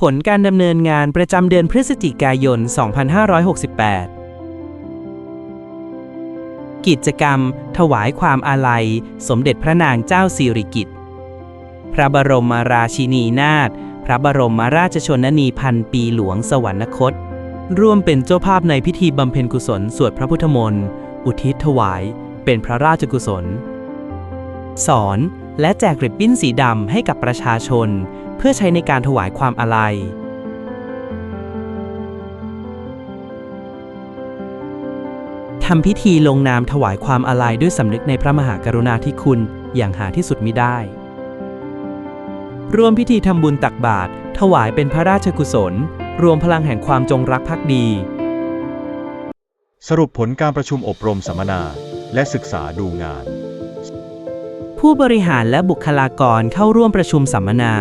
ผลการดำเนินงานประจำเดือนพฤศจิกายน 2568 กิจกรรม ถวายความอาลัย สมเด็จพระนางเจ้าสิริกิติ์ พระบรมราชินีนาถ พระบรมราชชนนีพันปีหลวงสวรรคต ร่วมเป็นเจ้าภาพในพิธีบำเพ็ญกุศลสวดพระพุทธมนต์ อุทิศถวาย เป็นพระราชกุศล สอน และแจกริบบิ้นสีดำให้กับประชาชน เพื่อใช้ในการถวายความอาลัย ทำพิธีลงนามถวายความอาลัยด้วยสำนึกในพระมหากรุณาธิคุณอย่างหาที่สุดมิได้ ร่วมพิธีทำบุญตักบาตรถวายเป็นพระราชกุศล รวมพลังแห่งความจงรักภักดี สรุปผลการประชุมอบรมสัมมนา และศึกษาดูงาน ผู้บริหารและบุคลากรเข้าร่วมประชุมสัมมนา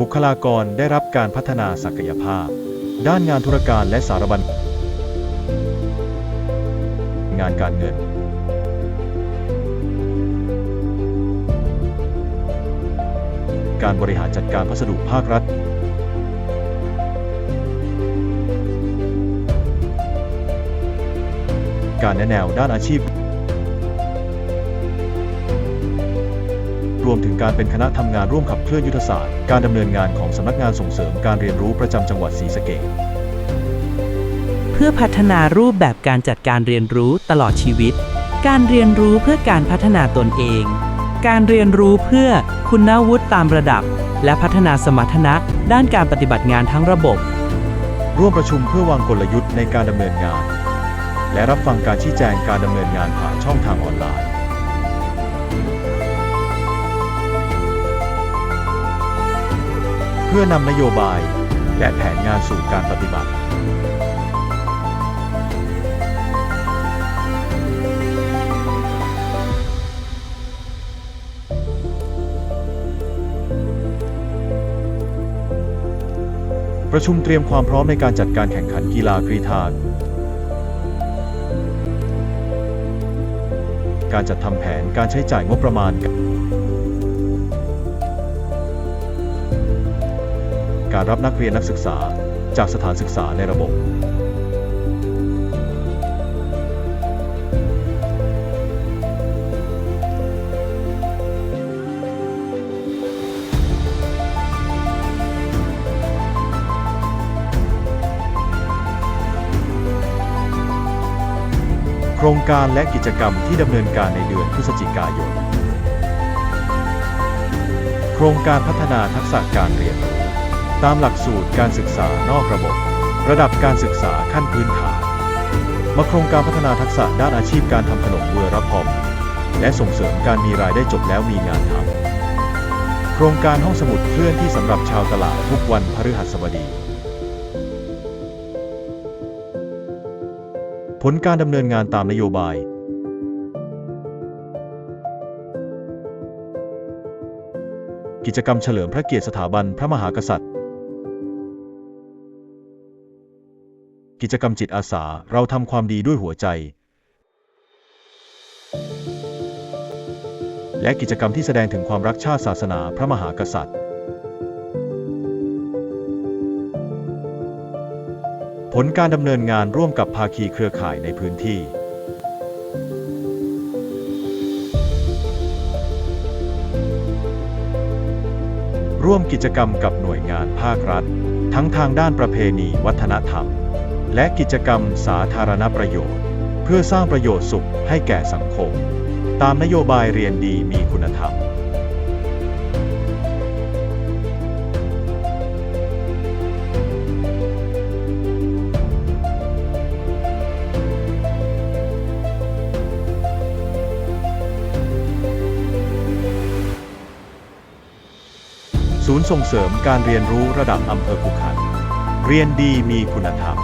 บุคลากรได้รับการพัฒนาศักยภาพ ด้านงานธุรการและสารบัญงานการเงิน การบริหารจัดการพัสดุภาครัฐ การแนะแนวด้านอาชีพ รวมถึงการเป็นคณะทำงานร่วมขับเคลื่อนยุทธศาสตร์ การดำเนินงานของสำนักงานส่งเสริมการเรียนรู้ประจำจังหวัดศรีสะเกษเพื่อพัฒนารูปแบบการจัดการเรียนรู้ตลอดชีวิต การเรียนรู้เพื่อการพัฒนาตนเอง การเรียนรู้เพื่อคุณวุฒิตามระดับ และพัฒนาสมรรถนะด้านการปฏิบัติงานทั้งระบบ ร่วมประชุมเพื่อวางกลยุทธ์ในการดำเนินงาน และรับฟังการชี้แจงการดำเนินงานผ่านช่องทางออนไลน์เพื่อนำนโยบาย และแผนงานสู่การปฏิบัติ ประชุมเตรียมความพร้อมในการจัดการแข่งขันกีฬากรีธา การจัดทำแผนการใช้จ่ายงบประมาณ การรับนักเรียนนักศึกษาจากสถานศึกษาในระบบ ครงการและกิจกรรมที่ดำเนินการในเดือนพฤศจิกายน โครงการพัฒนาทักษะการเรียนรู้ ตามหลักสูตรการศึกษานอกระบบ ระดับการศึกษาขั้นพื้นฐาน มาโครงการพัฒนาทักษะด้านอาชีพการทำขนมเวอร์รับพอมและส่งเสริมการมีรายได้จบแล้วมีงานทำโครงการห้องสมุดเคลื่อนที่สำหรับชาวตลาดทุกวันพฤหัสบดี ผลการดำเนินงานตามนโยบายกิจกรรมเฉลิมพระเกียรติสถาบันพระมหากษัตริย์ กิจกรรมจิตอาสาเราทำความดีด้วยหัวใจ และกิจกรรมที่แสดงถึงความรักชาติศาสนาพระมหากษัตริย์ ผลการดำเนินงานร่วมกับภาคีเครือข่ายในพื้นที่ร่วมกิจกรรมกับหน่วยงานภาครัฐ ทั้งทางด้านประเพณีวัฒนธรรม และกิจกรรมสาธารณประโยชน์ เพื่อสร้างประโยชน์สุขให้แก่สังคม ตามนโยบายเรียนดีมีคุณธรรม ศูนย์ส่งเสริมการเรียนรู้ระดับอำเภอภูขัน เรียนดีมีคุณธรรม